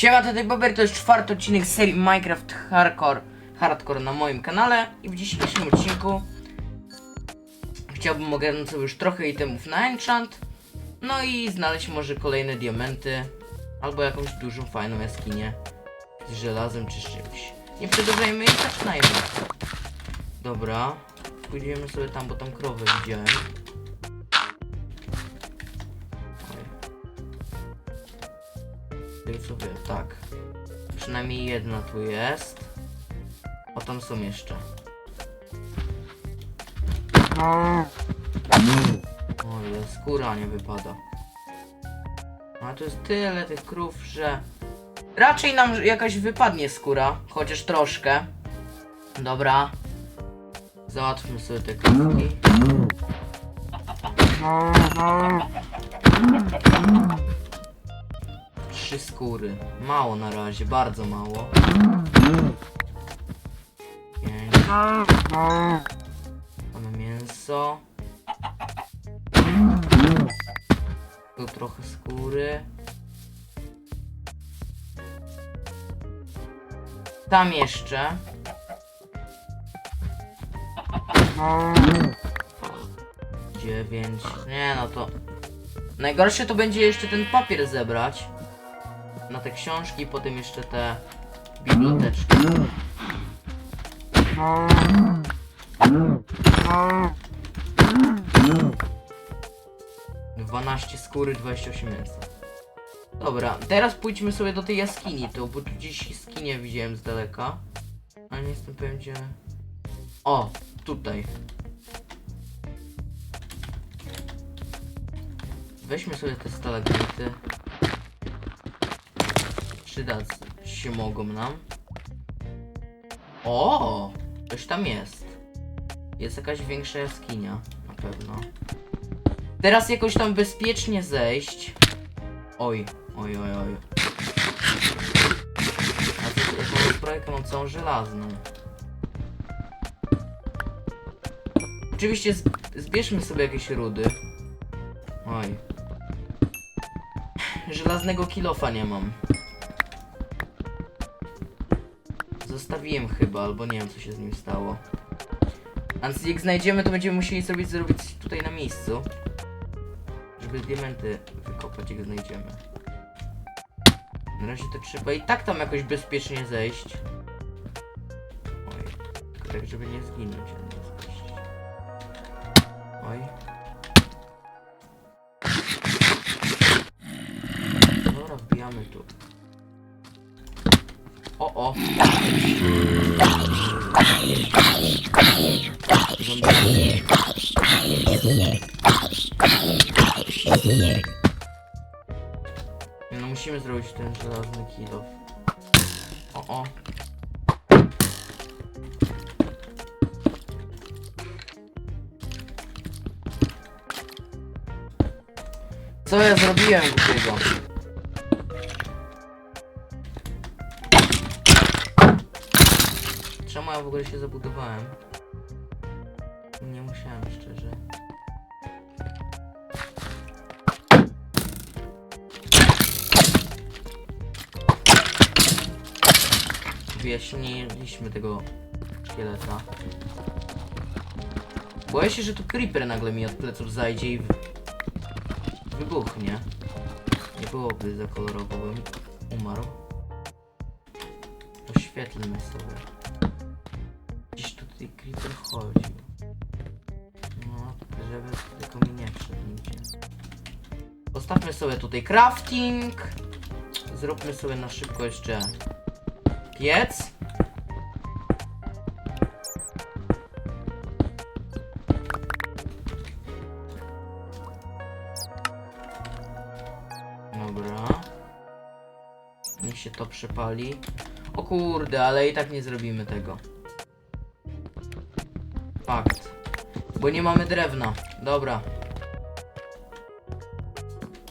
Siema, tutaj Bober, to jest czwarty odcinek serii Minecraft Hardcore, Hardcore na moim kanale i w dzisiejszym odcinku chciałbym ogarnąć sobie już trochę itemów na enchant, no i znaleźć może kolejne diamenty, albo jakąś dużą, fajną jaskinię z żelazem czy z czymś. Nie przedłużajmy i zaczynajmy. Dobra, pójdziemy sobie tam, bo tam krowę widziałem. Ty sobie, tak. Przynajmniej jedna tu jest. O, tam są jeszcze. O skóra nie wypada. A tu jest tyle tych krów, że... Raczej nam jakaś wypadnie skóra, chociaż troszkę. Dobra. Załatwmy sobie te krówki. Trzy skóry. Mało na razie, bardzo mało. Mamy mięso. Tu trochę skóry. Tam jeszcze. Dziewięć. Nie no to. Najgorsze to będzie jeszcze ten papier zebrać. Na te książki, potem jeszcze te biblioteczki. 12 skóry, 28 mięsa. Dobra, teraz pójdźmy sobie do tej jaskini, to bo tu gdzieś jaskinię widziałem z daleka. Ale nie jestem pewien gdzie... O, tutaj. Weźmy sobie te stalagmity. Przydać się mogą nam. O, coś tam jest. Jest jakaś większa jaskinia, na pewno. Teraz jakoś tam bezpiecznie zejść. Oj, oj, oj, oj. A tu jakąś zbrojkę mam całą żelazną. Oczywiście zbierzmy sobie jakieś rudy. Oj. Żelaznego kilofa nie mam. Zostawiłem chyba, albo nie wiem co się z nim stało. Więc jak znajdziemy, to będziemy musieli sobie zrobić tutaj na miejscu. Żeby diamenty wykopać, jak znajdziemy. Na razie to trzeba i tak tam jakoś bezpiecznie zejść. Oj, tylko tak, żeby nie zginąć, ale nie zejść. Oj. Dobra, wbijamy tu. O, o! No musimy zrobić ten żelazny kill O, o. Co ja zrobiłem głupiego? Czemu ja w ogóle się zabudowałem? Nie musiałem szczerze. Wyjaśniliśmy tego szkieleta. Boję się, że tu creeper nagle mi od pleców zajdzie i wybuchnie. Nie byłoby za kolorowo, bym umarł. Oświetlmy sobie. Tutaj creeper chodził. No, żeby tylko mi nie wszedł. Postawmy sobie tutaj crafting. Zróbmy sobie na szybko jeszcze piec. Dobra. Niech się to przepali. O kurde, ale i tak nie zrobimy tego. Nie mamy drewna. Dobra.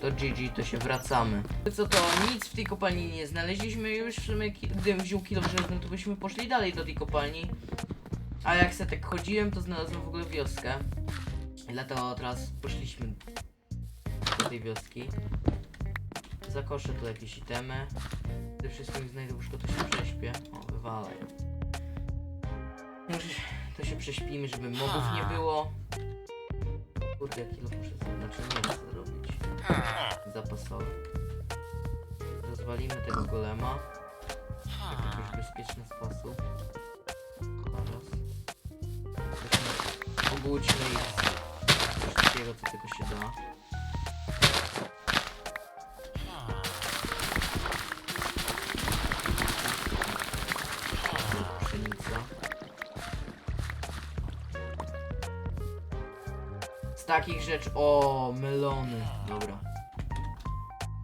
To GG, to się wracamy. Co to? Nic w tej kopalni nie znaleźliśmy już. W sumie gdybym wziął kilo żelazny, to byśmy poszli dalej do tej kopalni. A jak se tak chodziłem, to znalazłem w ogóle wioskę. Dlatego teraz poszliśmy do tej wioski. zakoszę tu jakieś itemy. Gdy wszystko mi znajdę łóżko, to się prześpię. O, wywalaj. Może to się prześpimy, żeby mobów nie było. Kurde, jaki lot muszę zrobić? Znaczy nie wiem co zrobić. Zapasowy. Rozwalimy tego golema. W jakiś bezpieczny sposób. Zaraz. Obudźmy ich z wszystkiego, co tylko się da. Takich rzeczy. O, melony. Dobra.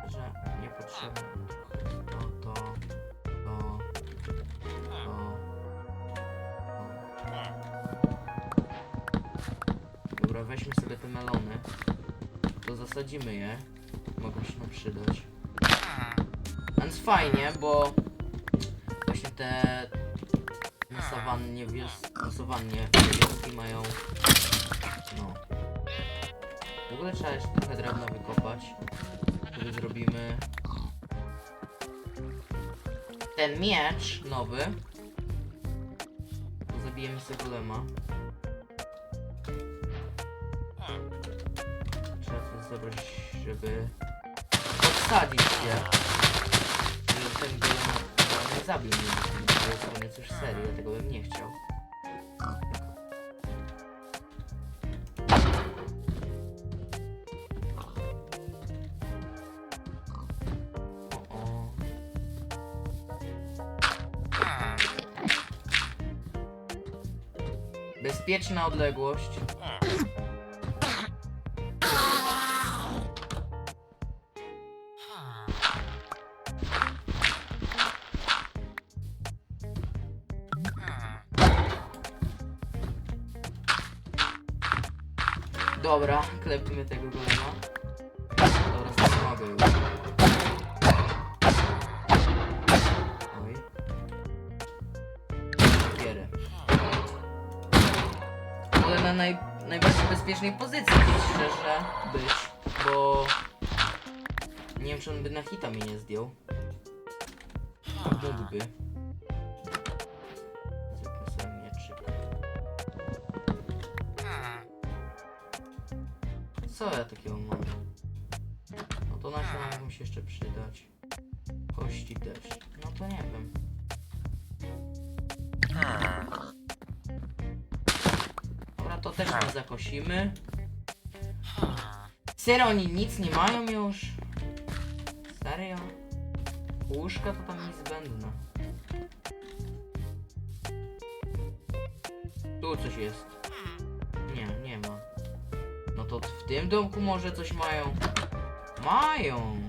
Że niepotrzebne. To, to, to, to, to. Dobra, weźmy sobie te melony. To zasadzimy je. Mogą się nam przydać. Więc fajnie, bo właśnie te na sawannie, wios, na sawannie mają no ogóle trzeba jeszcze trochę drewna wykopać wtedy zrobimy. Ten miecz nowy. To zabijemy sobie golema. Trzeba coś zebrać żeby podsadzić się. Żeby ten golem nie zabił mnie to jest serii, dlatego bym nie chciał Bezpieczna odległość. Dobra, klepmy tego golema. Dobra, stąd mogę już. Naj, najbardziej bezpiecznej pozycji szczerze być, bo nie wiem czy on by na hita mnie nie zdjął. Mógłby. Zróbmy sobie mieczyk. Co ja takiego mam? No to nasiona mogą się jeszcze przydać. Kości też. No to nie wiem. To też nie zakosimy. Serio, oni nic nie mają już? Serio? Łóżka to tam niezbędne. Tu coś jest. Nie, nie ma. No to w tym domku może coś mają. Mają.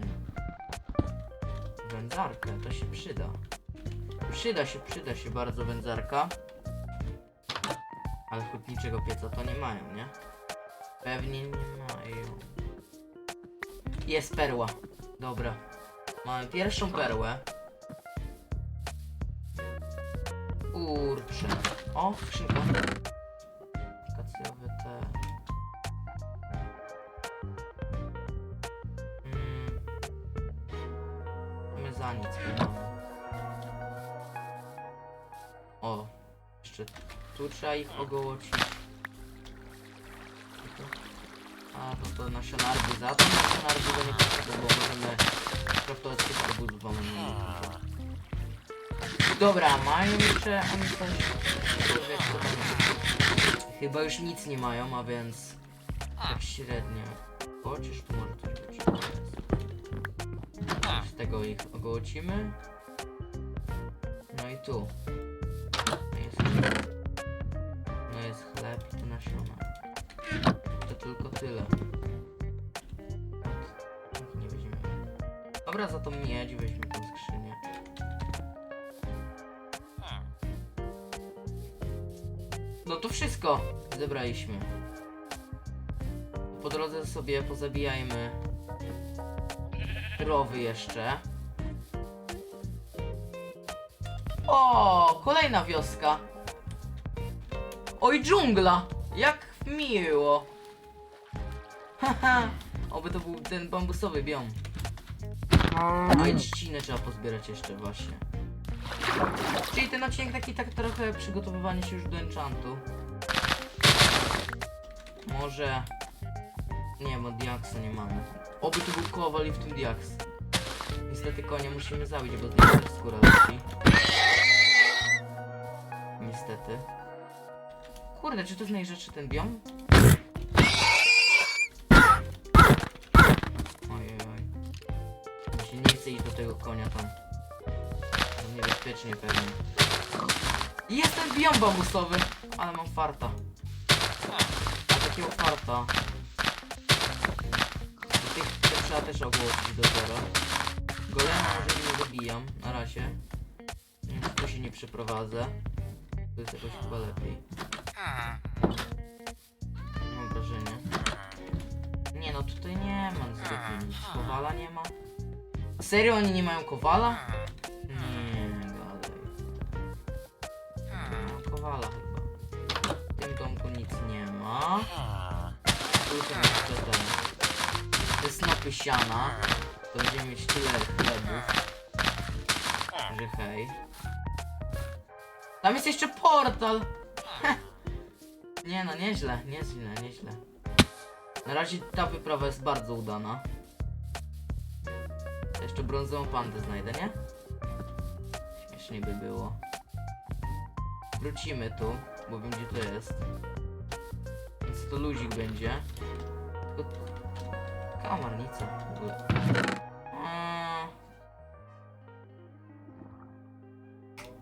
Wędzarkę, to się przyda. Przyda się, przyda się bardzo wędzarka. Ale hutniczego pieca to nie mają, nie? Pewnie nie mają. Jest perła. Dobra. Mamy pierwszą perłę. Kurczę. O, skrzynka. Kacjowe te. Mm. My za nic. O, jeszcze tu trzeba ich ogołocić. A to to nasiona arbuza. To nasiona arbuza nie potrzeba, bo możemy kraftować bo Dobra, mają jeszcze oni coś. Chyba już nic nie mają, a więc tak średnio. Chociaż tu może coś być. Z tego ich ogołocimy. No i tu. Tą miedź weźmy tą skrzynię. No to wszystko zebraliśmy. Po drodze sobie pozabijajmy krowy jeszcze. O, kolejna wioska. Oj, dżungla! Jak miło. Haha, oby to był ten bambusowy biom. No i trzcinę trzeba pozbierać jeszcze właśnie. Czyli ten odcinek taki tak trochę przygotowywanie się już do enchantu. Może... Nie, bo diaksa nie mamy. Oby tu był kowal i w tym diaks. Niestety konia musimy zabić, bo z niego też skóra leci. Niestety. Kurde, czy to jest najrzadszy ten biom? Konia tam. To niebezpiecznie pewnie. Jest ten biom bambusowy! Ale mam farta. A takiego farta. Tych, tych trzeba też ogłosić do zera. Golema może nie zabijam, na razie. Tu się nie przeprowadzę. Tu jest jakoś chyba lepiej. Mam wrażenie. Nie no, tutaj nie ma zbytnio nic. Kowala nie ma. Serio oni nie mają kowala? Nie, gadaj. Nie ma kowala chyba. W tym domku nic nie ma. Tutaj jeszcze ten. Te snopy siana. To będziemy mieć tyle chlebów. Że hej. Tam jest jeszcze portal! Nie no, nieźle, nieźle, nieźle. Na razie ta wyprawa jest bardzo udana. Jeszcze brązową pandę znajdę, nie? Śmiesznie by było. Wrócimy tu, bo wiem gdzie to jest. Więc to luzik będzie. Tylko... Kamarnica w ogóle. Eee.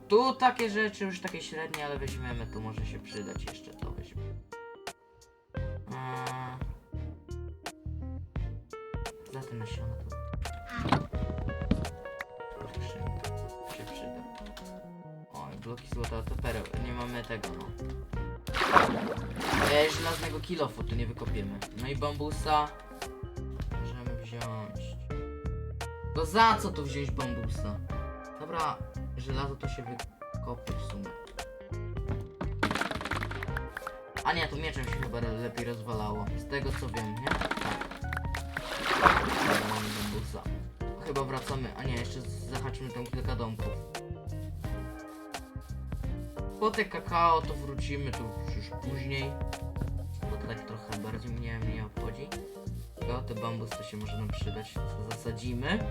Tu takie rzeczy już takie średnie, ale weźmiemy, tu może się przydać jeszcze to weźmiemy. Eee. Za te nasiona tu. Bloki złota to pereł. Nie mamy tego, no. E, żelaznego kilofu tu nie wykopiemy. No i bambusa. Możemy wziąć. To za co tu wziąć bambusa? Dobra, żelazo to się wykopie w sumie. A nie, tu mieczem się chyba lepiej rozwalało. Z tego co wiem, nie? Tak. Mamy bambusa. Chyba wracamy, a nie, jeszcze zahaczymy tam kilka domków. Po te kakao to wrócimy tu już później. Bo to tak trochę bardziej mnie mnie obchodzi. Te bambus to się może nam przydać. To zasadzimy.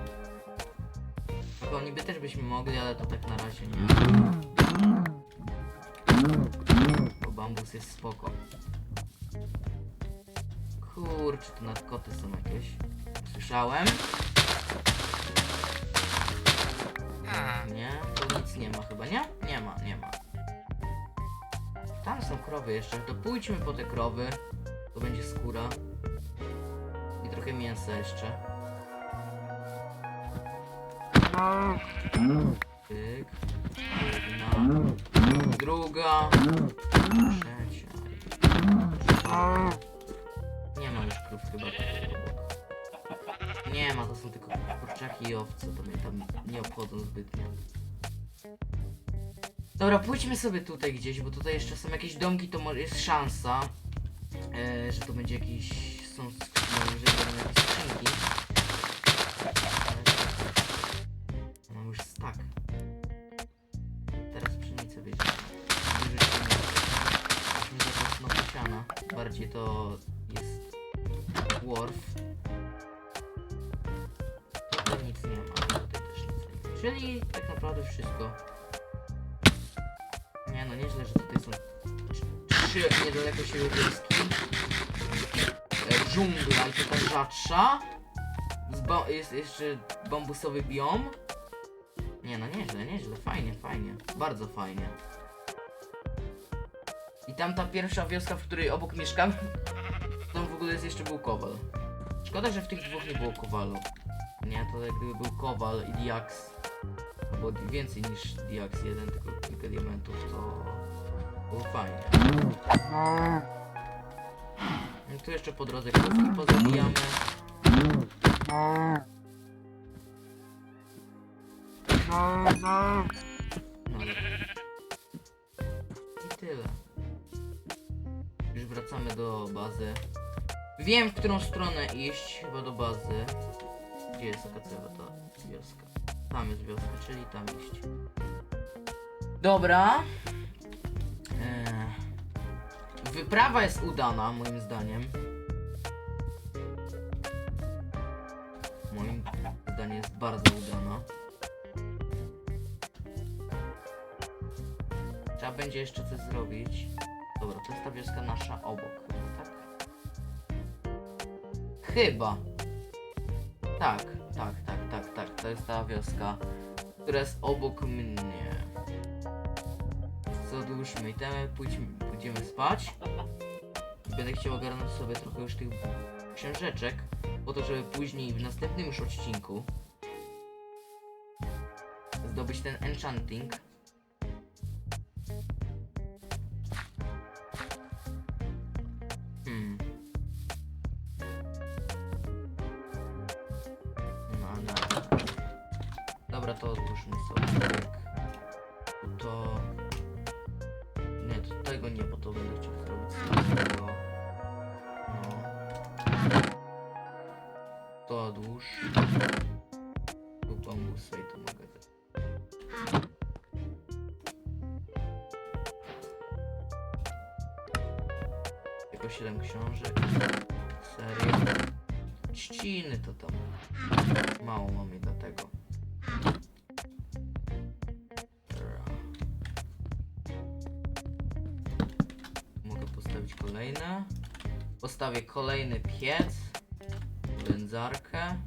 Tylko niby też byśmy mogli, ale to tak na razie nie. Bo bambus jest spoko. Kurczę, tu nadkoty są jakieś. Słyszałem. Nie, tu nic nie ma chyba, nie? Nie ma, nie ma. Są krowy jeszcze, to pójdźmy po te krowy. To będzie skóra. I trochę mięsa jeszcze. Tyk. Jedna. Druga. Trzecia. Nie ma już krów chyba. obok. Nie ma, to są tylko kurczaki i owce, to mnie tam nie obchodzą zbytnio. Dobra, pójdźmy sobie tutaj gdzieś, bo tutaj jeszcze są jakieś domki, to może jest szansa, e, że to będzie jakiś, są skrzynki, że jakieś skrzynki. Mam już stack. Teraz pszenicę bierzemy. Wyrzucimy. Weźmy za to znowu siana. Bardziej to jest wharf. Tutaj nic nie ma, tutaj też nic nie ma. Czyli tak naprawdę wszystko. No, nieźle, że tutaj są trzy niedaleko siebie wioski. E, dżungla i to ta rzadsza. Jest jeszcze bambusowy biom. Nie no, nieźle, nieźle, fajnie, fajnie. Bardzo fajnie. I tam ta pierwsza wioska, w której obok mieszkam, tam w ogóle jest jeszcze był kowal. Szkoda, że w tych dwóch nie było kowalu. Nie, to jak gdyby był kowal i diaks, albo więcej niż diaks jeden, tylko kilka diamentów, to było fajnie. Tu jeszcze po drodze krówki pozabijamy. No. I tyle. Już wracamy do bazy. Wiem, w którą stronę iść, chyba do bazy. Gdzie jest taka cewa to? Tam jest wioska, czyli tam iść. Dobra. Eee, wyprawa jest udana, moim zdaniem. Moim zdaniem jest bardzo udana. Trzeba będzie jeszcze coś zrobić. Dobra, to jest ta wioska nasza obok, chyba, tak? Chyba. Tak, tak, tak, tak, tak. To jest ta wioska, która jest obok mnie. Co odłóżmy itemy, pójdźmy, pójdziemy spać. Będę chciał ogarnąć sobie trochę już tych książeczek, po to, żeby później w następnym już odcinku zdobyć ten enchanting. Serio. Trzciny to tam. Mało mamy dlatego. Dobra. Mogę postawić kolejne. Postawię kolejny piec. Wędzarkę.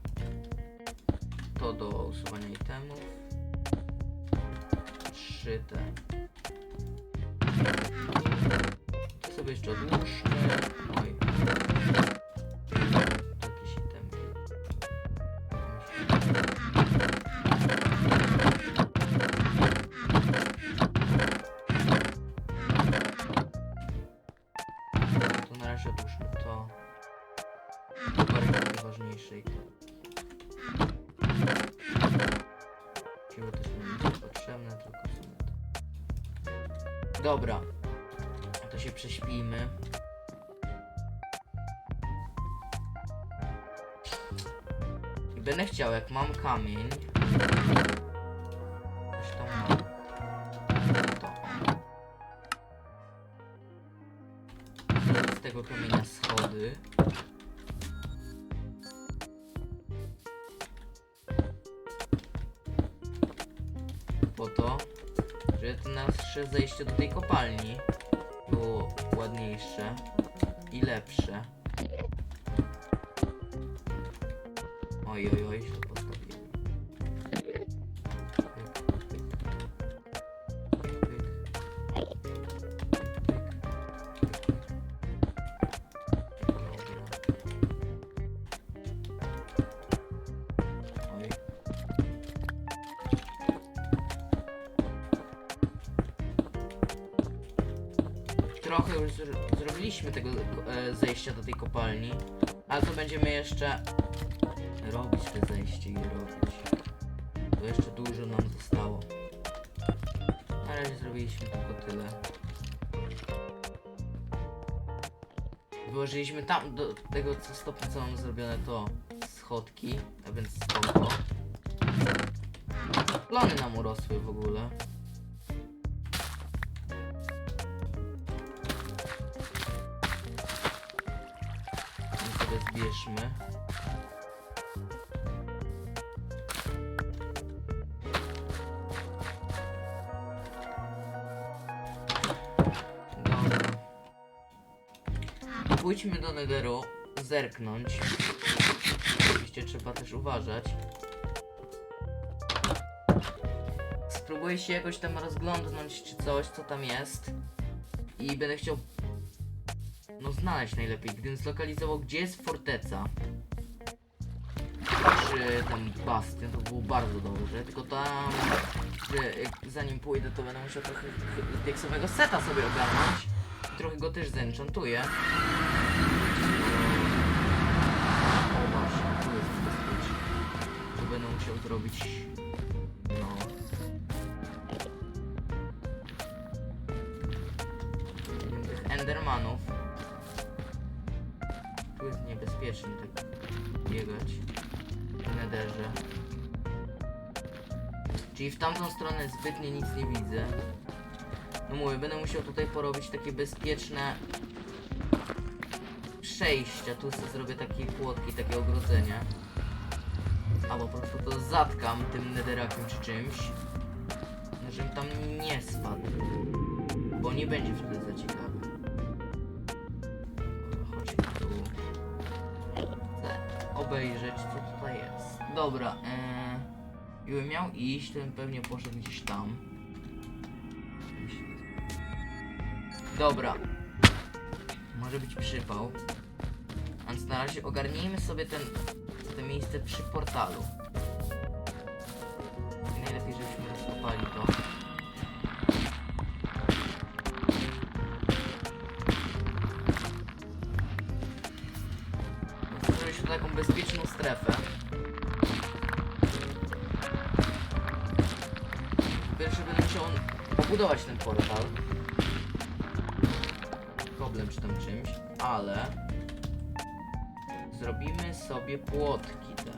To do usuwania itemów. Trzy te. To sobie jeszcze odłóżmy. Siły też potrzebne, tylko to. Dobra. To się prześpijmy. I będę chciał, jak mam kamień. Z tego kamienia schody. Zejście do tej kopalni było ładniejsze i lepsze. Trochę już zr- zrobiliśmy tego e, zejścia do tej kopalni, ale to będziemy jeszcze robić te zejście i robić. To jeszcze dużo nam zostało. Na razie zrobiliśmy tylko tyle. Wyłożyliśmy tam do tego co stopnia co mam zrobione to schodki, a więc spoko. Plony nam urosły w ogóle. Pójdźmy do Netheru, zerknąć. Oczywiście trzeba też uważać. Spróbuję się jakoś tam rozglądnąć, czy coś, co tam jest. I będę chciał no znaleźć najlepiej, gdybym zlokalizował gdzie jest forteca czy tam bastion, to było bardzo dobrze, tylko tam że zanim pójdę to będę musiał trochę diaksowego seta sobie ogarnąć trochę go też zenchantuję o właśnie, tu jest bezpiecznie to będę musiał zrobić no tych endermanów tu jest niebezpiecznie tak biegać w nederze. Czyli w tamtą stronę zbytnio nic nie widzę. No mówię, będę musiał tutaj porobić takie bezpieczne przejścia. Tu sobie zrobię takie płotki, takie ogrodzenie. Albo po prostu to zatkam tym netherrakiem czy czymś. No, żebym tam nie spadł. Bo nie będzie wtedy za ciekawe. Dobra, chodźmy tu. Chcę obejrzeć, co tutaj jest. Dobra, ee, gdybym miał iść, to bym pewnie poszedł gdzieś tam. Dobra. Może być przypał. Na razie ogarnijmy sobie ten, to miejsce przy portalu. I najlepiej, żebyśmy rozkopali to. Tu taką bezpieczną strefę. Pierwszy będę musiał pobudować ten portal. Koblem czy tam czymś, ale zrobimy sobie płotki te.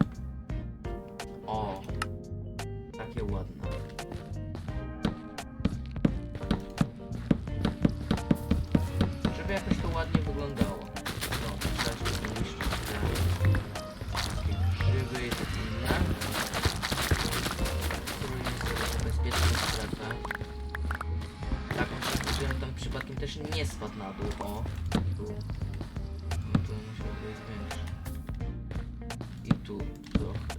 O, takie ładne. Żeby jakoś to ładnie wyglądało. No, też zniszczyć te grzyby i takie inne. Spróbujmy sobie bezpieczną strefę. Taką strefę, żebym tam przypadkiem też nie spadł na dół. O, tu. No to musiał być większy. I tu trochę,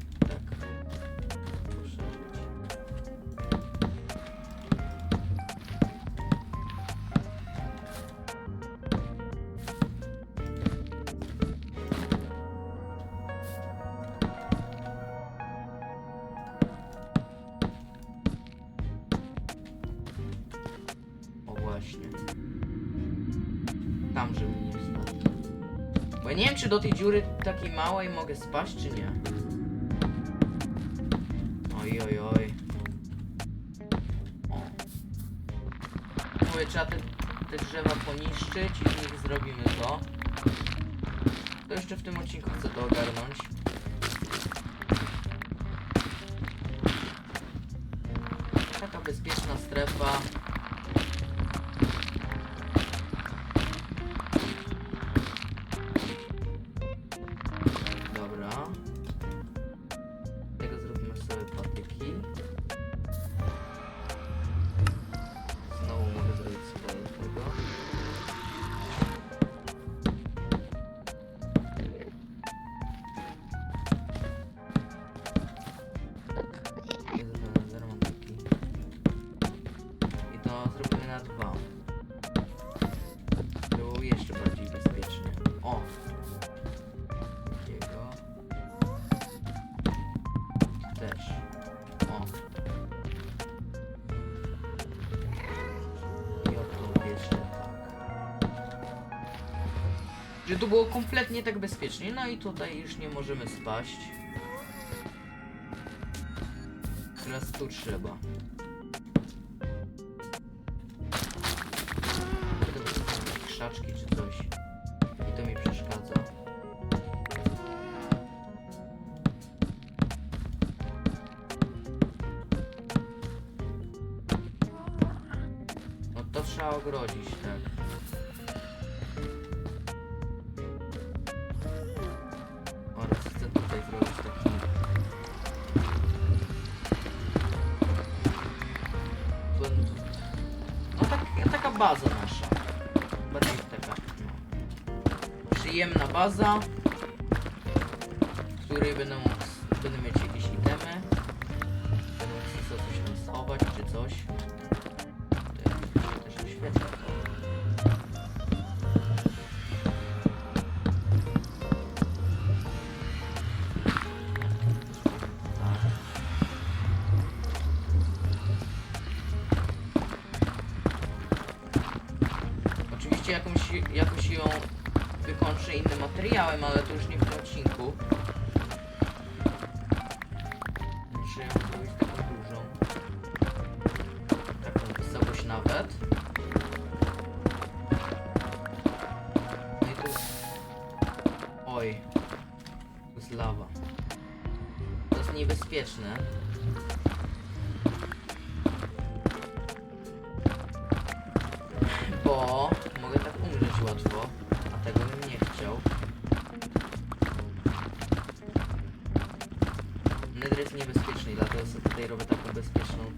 czy do tej dziury takiej małej mogę spaść, czy nie. Oj, oj, oj. O. Mówię, trzeba te, te drzewa poniszczyć i z nich zrobimy to. To jeszcze w tym odcinku chcę to ogarnąć. Że tu było kompletnie tak bezpiecznie, no i tutaj już nie możemy spaść. Teraz tu trzeba. Krzaczki czy coś. I to mi przeszkadza. No to trzeba ogrodzić, tak. Baza, w której będę mógł, będę mieć jakieś itemy. Sobie coś tam schować czy coś. Bo mogę tak umrzeć łatwo, a tego bym nie chciał. Nether jest niebezpieczny, dlatego sobie tutaj robię taką bezpieczną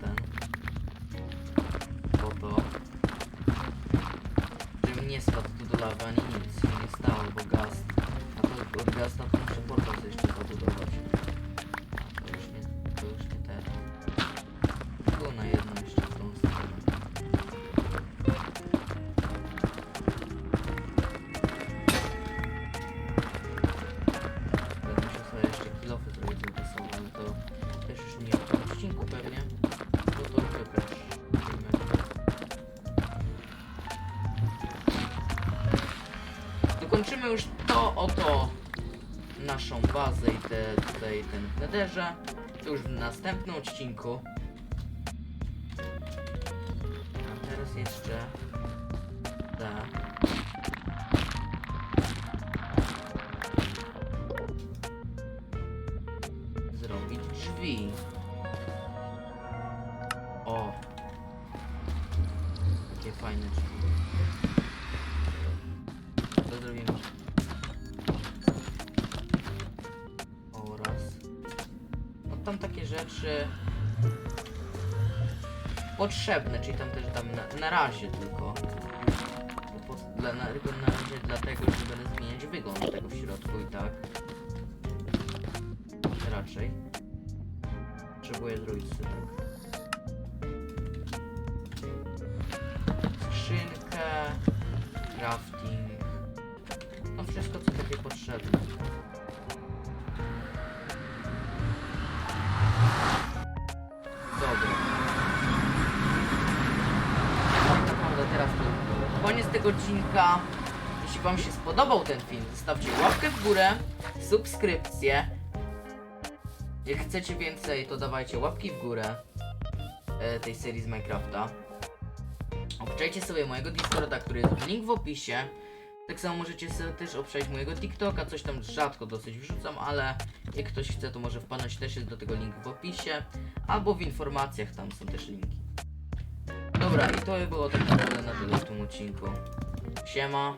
oto naszą bazę i te, tutaj ten nederze. To już w następnym odcinku. A teraz jeszcze Potrzebne, czyli tam też tam na, na razie tylko. Po, dla, na, tylko na razie dlatego, że będę zmieniać wygląd tego w środku i tak. Raczej. Potrzebuję zrobić tak. Skrzynkę. Crafting. No wszystko co takie potrzebne. Jeśli wam się spodobał ten film, zostawcie łapkę w górę, subskrypcję. Jak chcecie więcej, to dawajcie łapki w górę e, tej serii z Minecrafta. Obczajcie sobie mojego Discorda, który jest link w opisie. Tak samo możecie sobie też obczaić mojego TikToka, coś tam rzadko dosyć wrzucam, ale jak ktoś chce, to może wpadnąć też jest do tego link w opisie, albo w informacjach tam są też linki. Dobra, i to by było tak naprawdę na tyle w tym odcinku. Siema.